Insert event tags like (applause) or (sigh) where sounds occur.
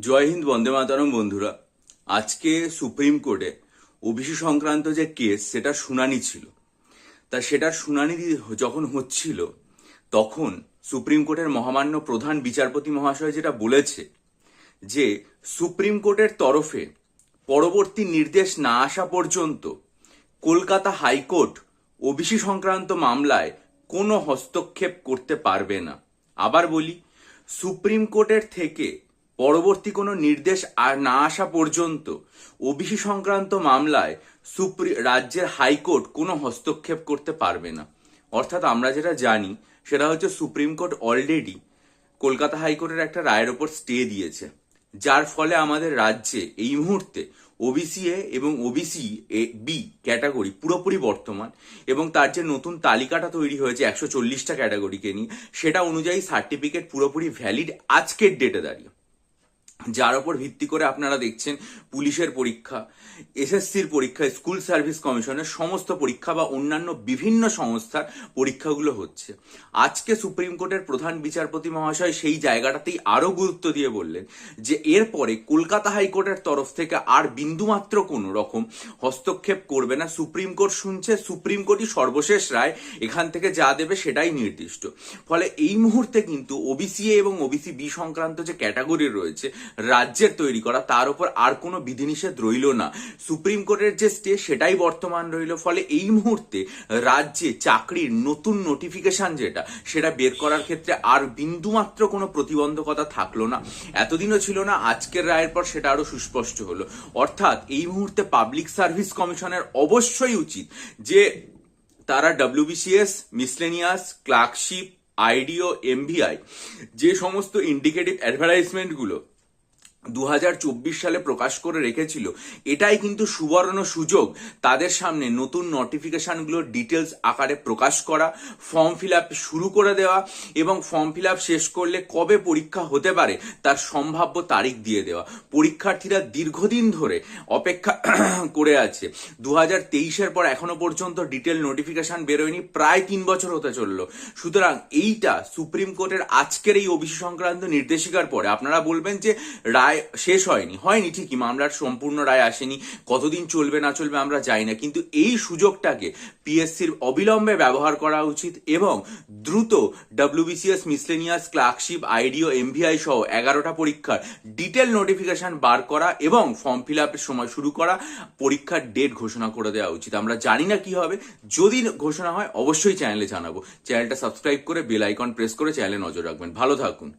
জয় হিন্দ, বন্দে মাতারম বন্ধুরা। আজকে সুপ্রিম কোর্টে ওবিসি সংক্রান্ত যে কেস, সেটা শুনানি ছিল। তা সেটার শুনানি যখন হচ্ছিল, তখন সুপ্রিম কোর্টের মহামান্য প্রধান বিচারপতি মহাশয় যেটা বলেছে যে, সুপ্রিম কোর্টের তরফে পরবর্তী নির্দেশ না আসা পর্যন্ত কলকাতা হাইকোর্ট ওবিসি সংক্রান্ত মামলায় কোনো হস্তক্ষেপ করতে পারবে না। আবার বলি, সুপ্রিম কোর্টের থেকে পরবর্তী কোনো নির্দেশ আর না আসা পর্যন্ত ওবিসি সংক্রান্ত মামলায় সুপ্রি, রাজ্যের হাইকোর্ট কোনো হস্তক্ষেপ করতে পারবে না। অর্থাৎ আমরা যেটা জানি, সেটা হচ্ছে সুপ্রিম কোর্ট অলরেডি কলকাতা হাইকোর্টের একটা রায়ের ওপর স্টে দিয়েছে। যার ফলে আমাদের রাজ্যে এই মুহূর্তে ওবিসি এ এবং ওবিসি এ, বি ক্যাটাগরি পুরোপুরি বর্তমান এবং তার যে নতুন তালিকাটা তৈরি হয়েছে একশো চল্লিশটা ক্যাটাগরিকে নিয়ে, সেটা অনুযায়ী সার্টিফিকেট পুরোপুরি ভ্যালিড আজকের ডেটে দাঁড়িয়ে। যার ওপর ভিত্তি করে আপনারা দেখছেন পুলিশের পরীক্ষা, এসএসসির পরীক্ষা, স্কুল সার্ভিস কমিশনের সমস্ত পরীক্ষা বা অন্যান্য বিভিন্ন সংস্থার পরীক্ষাগুলো হচ্ছে। আজকে সুপ্রিম কোর্টের প্রধান বিচারপতি মহাশয় সেই জায়গাটাতেই আরও গুরুত্ব দিয়ে বললেন যে, এরপরে কলকাতা হাইকোর্টের তরফ থেকে আর বিন্দুমাত্র কোনো রকম হস্তক্ষেপ করবে না। সুপ্রিম কোর্ট শুনছে, সুপ্রিম কোর্টই সর্বশেষ রায়, এখান থেকে যা দেবে সেটাই নির্দিষ্ট। ফলে এই মুহূর্তে কিন্তু ওবিসি এবং ওবিসি বি সংক্রান্ত যে ক্যাটাগরি রয়েছে রাজ্যের তৈরি করা, তার উপর আর কোনো বিধিনিষেধ রইল না। সুপ্রিম কোর্টের যে স্টে, সেটাই বর্তমান রইল। ফলে এই মুহূর্তে রাজ্যে চাকরির নতুন নোটিফিকেশন যেটা, সেটা বের করার ক্ষেত্রে আর বিন্দুমাত্র কোনো প্রতিবন্ধকতা থাকল না। এতদিনও ছিল না, আজকের রায়ের পর সেটা আরও সুস্পষ্ট হলো। অর্থাৎ এই মুহূর্তে পাবলিক সার্ভিস কমিশনের অবশ্যই উচিত যে তারা WBCS miscellaneous clerkship IDO MVI যে সমস্ত ইন্ডিকেটিভ অ্যাডভার্টাইজমেন্টগুলো দু হাজার চব্বিশ সালে প্রকাশ করে রেখেছিল। এটাই কিন্তু সুবর্ণ সুযোগ। তাদের সামনে নতুন নোটিফিকেশনগুলোর ডিটেলস আকারে প্রকাশ করা ফর্ম ফিল শুরু করে দেওয়া এবং ফর্ম ফিল শেষ করলে কবে পরীক্ষা হতে পারে তার সম্ভাব্য তারিখ দিয়ে দেওয়া। পরীক্ষার্থীরা দীর্ঘদিন ধরে অপেক্ষা (coughs) করে আছে। দু হাজার তেইশের পর এখনও পর্যন্ত ডিটেল নোটিফিকেশান বেরোয়নি, প্রায় তিন বছর হতে চলল। সুতরাং এইটা সুপ্রিম কোর্টের আজকের এই ওবিসি সংক্রান্ত নির্দেশিকার পরে আপনারা বলবেন যে রায় শেষ হয়নি হয়নি ঠিকই, মামলার সম্পূর্ণ রায় আসেনি, কতদিন চলবে না চলবে আমরা জানি না, কিন্তু এই সুযোগটাকে পিএসসির অবিলম্বে ব্যবহার করা উচিত এবং দ্রুত WBCS miscellaneous clerkship IDO MVI সহ এগারোটা পরীক্ষার ডিটেল নোটিফিকেশন বার করা এবং ফর্ম ফিল আপের সময় শুরু করা, পরীক্ষার ডেট ঘোষণা করে দেওয়া উচিত। আমরা জানি না কি হবে, যদি ঘোষণা হয় অবশ্যই চ্যানেলে জানাব। চ্যানেলটা সাবস্ক্রাইব করে বেল আইকন প্রেস করে চ্যানেলে নজর রাখবেন। ভালো থাকুন।